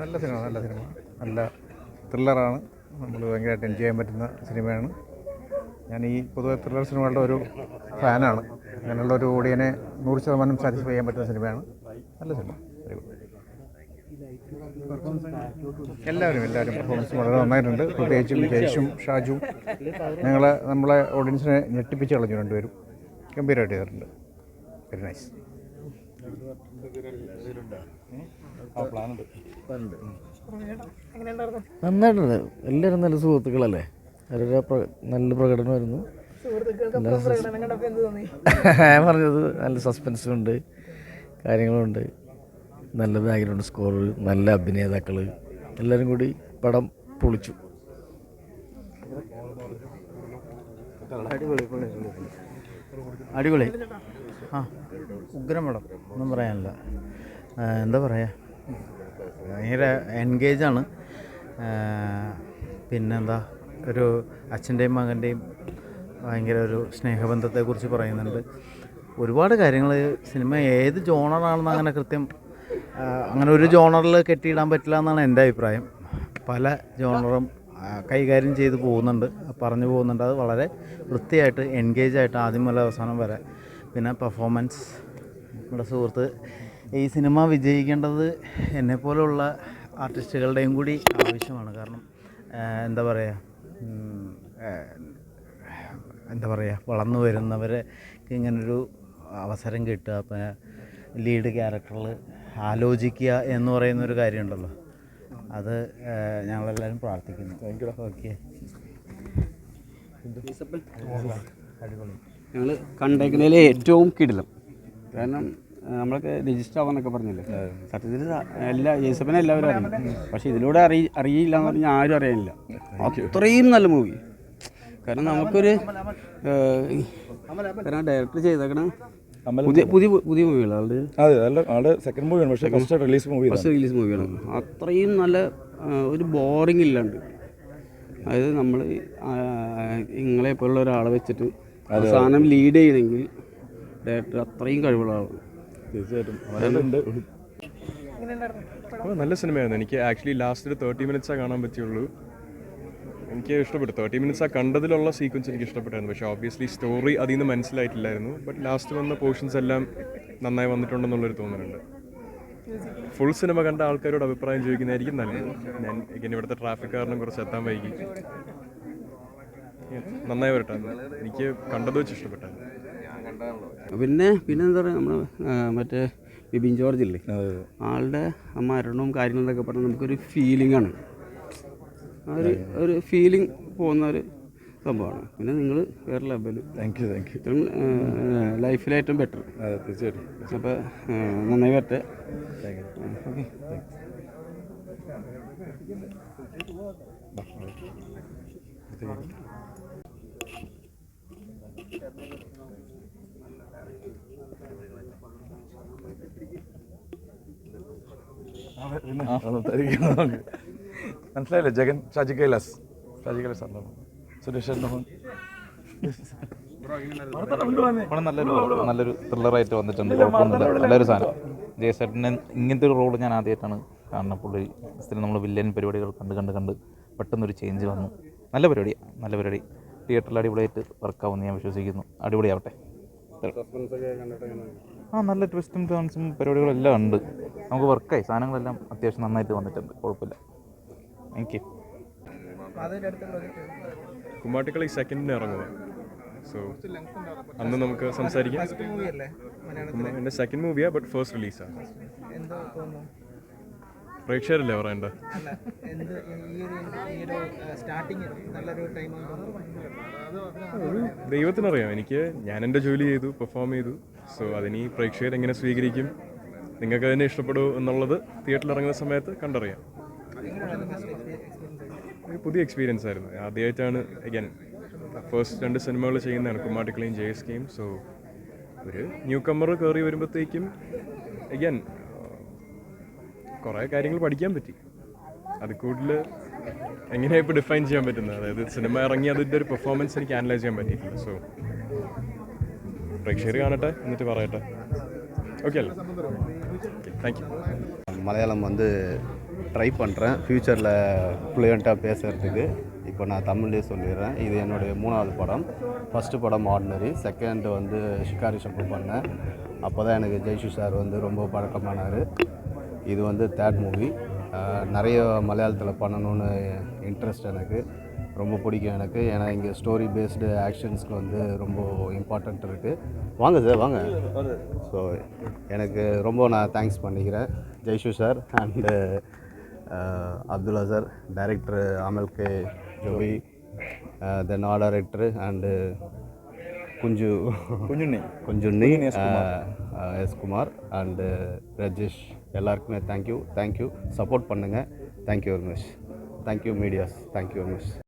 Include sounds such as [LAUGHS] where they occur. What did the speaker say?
നല്ല സിനിമ നല്ല സിനിമ. നല്ല ത്രില്ലറാണ്. നമ്മൾ ഭയങ്കരമായിട്ട് എൻജോയ് ചെയ്യാൻ പറ്റുന്ന സിനിമയാണ്. ഞാൻ ഈ പൊതുവെ ത്രില്ലർ സിനിമകളുടെ ഒരു ഫാനാണ്. അങ്ങനെയുള്ള ഒരു ഓഡിയനെ നൂറ് ശതമാനം സാറ്റിസ്ഫൈ ചെയ്യാൻ പറ്റുന്ന സിനിമയാണ്. നല്ല സിനിമ. Very good. എല്ലാവരും എല്ലാവരും പെർഫോമൻസ് വളരെ നന്നായിട്ടുണ്ട്. പ്രത്യേകിച്ചും ജയ്ഷും ഷാജുവും. ഞങ്ങളെ നമ്മളെ ഓഡിയൻസിനെ ഞെട്ടിപ്പിച്ച് കളഞ്ഞു രണ്ടുപേരും. ഗംഭീരമായിട്ട് ചെയ്തിട്ടുണ്ട്. വെരി നൈസ് നന്നായിട്ടുണ്ട്. എല്ലാവരും നല്ല സുഹൃത്തുക്കളല്ലേ? അവരുടെ നല്ല പ്രകടനമായിരുന്നു [LAUGHS] ഞാൻ പറഞ്ഞത് നല്ല സസ്പെൻസും ഉണ്ട് കാര്യങ്ങളുണ്ട്. നല്ല ബാക്ക്ഗ്രൗണ്ട് സ്കോർ നല്ല അഭിനേതാക്കൾ എല്ലാവരും കൂടി പടം പൊളിച്ചു. അടിപൊളി അടിപൊളി. ആ ഉഗ്രം ഒന്നും പറയാനില്ല. എന്താ പറയുക ഭയങ്കര എൻഗേജാണ്. പിന്നെന്താ? ഒരു അച്ഛന്റെയും മകന്റെയും ഭയങ്കര ഒരു സ്നേഹബന്ധത്തെക്കുറിച്ച് പറയുന്നുണ്ട്. ഒരുപാട് കാര്യങ്ങൾ സിനിമ ഏത് ജോണറാണെന്ന് അങ്ങനെ കൃത്യം അങ്ങനെ ഒരു ജോണറിൽ കെട്ടിയിടാൻ പറ്റില്ല എന്നാണ് എന്റെ അഭിപ്രായം. പല ജോണറും കൈകാര്യം ചെയ്ത് പോകുന്നുണ്ട് പറഞ്ഞു പോകുന്നുണ്ട്. അത് വളരെ വൃത്തിയായിട്ട് എൻഗേജായിട്ട് ആദ്യം മുതൽ അവസാനം വരെ പിന്നെ പെർഫോമൻസ് നമ്മുടെ സുഹൃത്ത് ഈ സിനിമ വിജയിക്കേണ്ടത് എന്നെപ്പോലുള്ള ആർട്ടിസ്റ്റുകളുടെയും കൂടി ആവശ്യമാണ്. കാരണം എന്താ പറയുക എന്താ പറയുക വളർന്നു വരുന്നവർക്ക് ഇങ്ങനൊരു അവസരം കിട്ടുക അപ്പം ലീഡ് ക്യാരക്ടറിൽ ആലോചിക്കുക എന്ന് പറയുന്നൊരു കാര്യമുണ്ടല്ലോ. അത് ഞങ്ങളെല്ലാവരും പ്രാർത്ഥിക്കുന്നു. ഓക്കെ ഞങ്ങൾ കണ്ടേക്കുന്നതിൽ ഏറ്റവും കിടിലം. കാരണം നമ്മളൊക്കെ രജിസ്റ്റർ ആവാന്നൊക്കെ പറഞ്ഞില്ലേ? സത്യത്തിൽ എല്ലാ ജേസപ്പനെ എല്ലാവരും അറിയും. പക്ഷേ ഇതിലൂടെ അറിയി അറിയില്ല എന്ന് പറഞ്ഞാൽ ആരും അറിയാനില്ല. അത്രയും നല്ല മൂവി കാരണം നമുക്കൊരു കാരണം ഡയറക്ടർ ചെയ്തേക്കണ പുതിയ പുതിയ പുതിയ മൂവികളാണ് അതെ ആളുടെ സെക്കൻഡ് മൂവിയാണ് പക്ഷേ first release movie first release മൂവിയാണ് അത്രയും നല്ല ഒരു ബോറിംഗ് ഇല്ലാണ്ട്. അതായത് നമ്മൾ നിങ്ങളെ പോലുള്ള ഒരാളെ വെച്ചിട്ട് സാധനം ലീഡ് ചെയ്യണമെങ്കിൽ ഡയറക്ടർ അത്രയും കഴിവുള്ള ആളാണ്. തീർച്ചയായിട്ടും. നല്ല സിനിമയായിരുന്നു. എനിക്ക് ആക്ച്വലി ലാസ്റ്റ് ഒരു തേർട്ടി മിനിറ്റ്സേ കാണാൻ പറ്റിയുള്ളൂ. എനിക്ക് ഇഷ്ടപ്പെട്ടു. തേർട്ടി മിനിറ്റ്സ് ആ കണ്ടതിലുള്ള സീക്വൻസ് എനിക്ക് ഇഷ്ടപ്പെട്ടായിരുന്നു. പക്ഷേ ഓബ്വിയസ്ലി സ്റ്റോറി അതിൽ നിന്ന് മനസ്സിലായിട്ടില്ലായിരുന്നു. ബട്ട് ലാസ്റ്റ് വന്ന പോർഷൻസ് എല്ലാം നന്നായി വന്നിട്ടുണ്ടെന്നുള്ളൊരു തോന്നലുണ്ട്. ഫുൾ സിനിമ കണ്ട ആൾക്കാരോട് അഭിപ്രായം ചോദിക്കുന്നതായിരിക്കും നല്ലത്. ഞാൻ ഇങ്ങനെ ഇവിടുത്തെ ട്രാഫിക് കാരണം കുറച്ച് എത്താൻ വൈകി. നന്നായി വരട്ടെ. എനിക്ക് കണ്ടത് വെച്ച് ഇഷ്ടപ്പെട്ടു. പിന്നെ പിന്നെ എന്താ പറയുക നമ്മൾ മറ്റേ ബിബിൻ ജോർജ് ഇല്ലേ ആളുടെ ആ മരണവും കാര്യങ്ങളൊക്കെ എന്നൊക്കെ പറഞ്ഞാൽ നമുക്കൊരു ഫീലിംഗ് ആണ്. ആ ഒരു ഒരു ഫീലിംഗ് പോകുന്ന ഒരു സംഭവമാണ്. പിന്നെ നിങ്ങൾ വേറെ level thank you thank you ഇത്രയും ലൈഫിൽ ഏറ്റവും ബെറ്റർ അതെ തീർച്ചയായിട്ടും. അപ്പോൾ നന്നായി വരട്ടെ. ഓക്കെ. താങ്ക് നമുക്ക്. മനസ്സിലായില്ലേ? ജഗൻ ഷാജി കൈലാസ്. ഷാജി കൈലാസ് ആണ് സുരേഷ് മോഹൻ നല്ലൊരു നല്ലൊരു ത്രില്ലറായിട്ട് വന്നിട്ടുണ്ട്. കുഴപ്പമൊന്നുമില്ല. നല്ലൊരു സാധനം. ജയസേട്ടനെ ഇങ്ങനത്തെ ഒരു റോൾ ഞാൻ ആദ്യമായിട്ടാണ് കാണുന്നത്. പുള്ളി സ്ഥിരം നമ്മൾ വില്ലൻ പരിപാടികൾ കണ്ട് കണ്ട് കണ്ട് പെട്ടെന്നൊരു ചേഞ്ച് വന്നു. നല്ല പരിപാടിയാണ് നല്ല പരിപാടി. തിയേറ്ററിൽ അടിപൊളിയായിട്ട് വർക്കാവുമെന്ന് ഞാൻ വിശ്വസിക്കുന്നു. അടിപൊളിയാവട്ടെ. ആ നല്ല ട്വിസ്റ്റും ടേൺസും പരിപാടികളെല്ലാം ഉണ്ട്. നമുക്ക് വർക്കായി സാധനങ്ങളെല്ലാം അത്യാവശ്യം നന്നായിട്ട് വന്നിട്ടുണ്ട്. കുഴപ്പമില്ല. താങ്ക് യു കുമ്മാട്ടിക്കളി സെക്കൻഡിന് ഇറങ്ങുക സോ അന്ന് നമുക്ക് സംസാരിക്കാം. എന്റെ സെക്കൻഡ് മൂവിയാണ് ബട്ട് ഫസ്റ്റ് റിലീസാണ് പ്രേക്ഷകരല്ലേ പറയണ്ട? ദൈവത്തിനറിയാം എനിക്ക് ഞാൻ എന്റെ ജോലി ചെയ്തു പെർഫോം ചെയ്തു. സോ അതിനി പ്രേക്ഷകർ എങ്ങനെ സ്വീകരിക്കും നിങ്ങൾക്ക് അതിനെ ഇഷ്ടപ്പെടൂ എന്നുള്ളത് തിയേറ്ററിൽ ഇറങ്ങുന്ന സമയത്ത് കണ്ടറിയാം. ഒരു പുതിയ എക്സ്പീരിയൻസ് ആയിരുന്നു. ആദ്യമായിട്ടാണ് അഗൈൻ ഫസ്റ്റ് രണ്ട് സിനിമകൾ ചെയ്യുന്നതാണ് കുമ്മാട്ടിക്കളയും ജെ എസ് കെയും സോ ഒരു ന്യൂ കമ്മർ കയറി വരുമ്പോഴത്തേക്കും അഗൈൻ കുറേ കാര്യങ്ങൾ പഠിക്കാൻ പറ്റി അത് കൂടുതൽ എങ്ങനെയാണ് ഇപ്പോൾ ഡിഫൈൻ ചെയ്യാൻ പറ്റുന്നത് അതായത് സിനിമ ഇറങ്ങി അതിൻ്റെ ഒരു പെർഫോമൻസ് എനിക്ക് അനലൈസ് ചെയ്യാൻ പറ്റിയിട്ടില്ല സോ പ്രേക്ഷകർ കാണട്ടെ എന്നിട്ട് പറയട്ടെ ഓക്കെ അല്ലേ താങ്ക് യു மலையாளம் வந்து ட்ரை பண்ணுறேன் ஃப்யூச்சரில் ஃப்ளூயண்ட்டாக பேசுகிறதுக்கு இப்போ நான் தமிழ்லேயே சொல்லிடுறேன் இது என்னுடைய மூணாவது படம் ஃபஸ்ட்டு படம் ஆர்டினரி செகண்ட் வந்து ஷிகாரி ஷம்பு பண்ணேன் அப்போ தான் எனக்கு ஜெய்ஷு சார் வந்து ரொம்ப பழக்கமானார் இது வந்து தேர்ட் மூவி நிறைய மலையாளத்தில் பண்ணணும்னு இன்ட்ரெஸ்ட் எனக்கு. ரொம்ப பிடிக்கும் எனக்கு. ஏன்னா இங்கே ஸ்டோரி பேஸ்டு ஆக்ஷன்ஸ்க்கு வந்து ரொம்ப இம்பார்ட்டண்ட் இருக்குது வாங்க சார் வாங்க. ஸோ எனக்கு ரொம்ப நான் தேங்க்ஸ் பண்ணிக்கிறேன். Jaishu sir and Abdullah sir director அமல் K Joby then ah director and குஞ்சு குஞ்சுண்ணி குஞ்சுண்ணி எஸ்குமார் அண்டு ரஜேஷ் எல்லாருக்குமே தேங்க்யூ தேங்க்யூ சப்போர்ட் பண்ணுங்கள் thank you very much thank you medias thank you very much